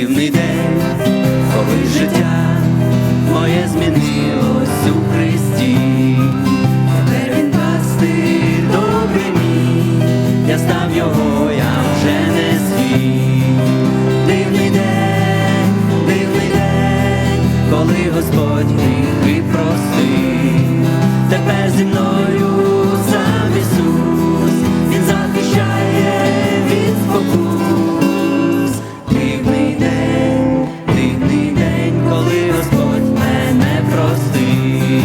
дивний день, коли життя моє змінилось у Христі. Тепер він пастир добрий мій, я став його, я вже не свій. Дивний день, дивний день, коли Господь гріхи простив. Коли Господь мене простив.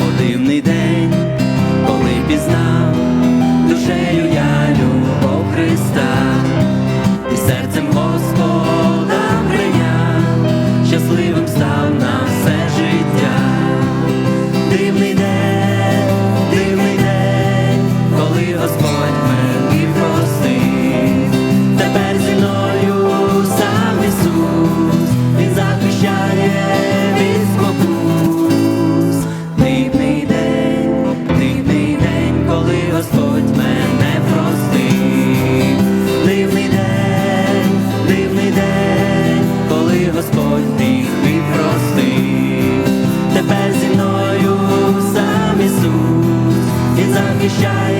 О, дивний день, коли пізнав душею я любов Христа і серцем Господа прийняв, щасливим став на все життя. Дивний день, дивний день, коли Господь мені простив. Тепер зі мною Господь мене простив. Дивний день, дивний день, коли Господь гріхи простив. Тепер зі мною сам Ісус, і захищає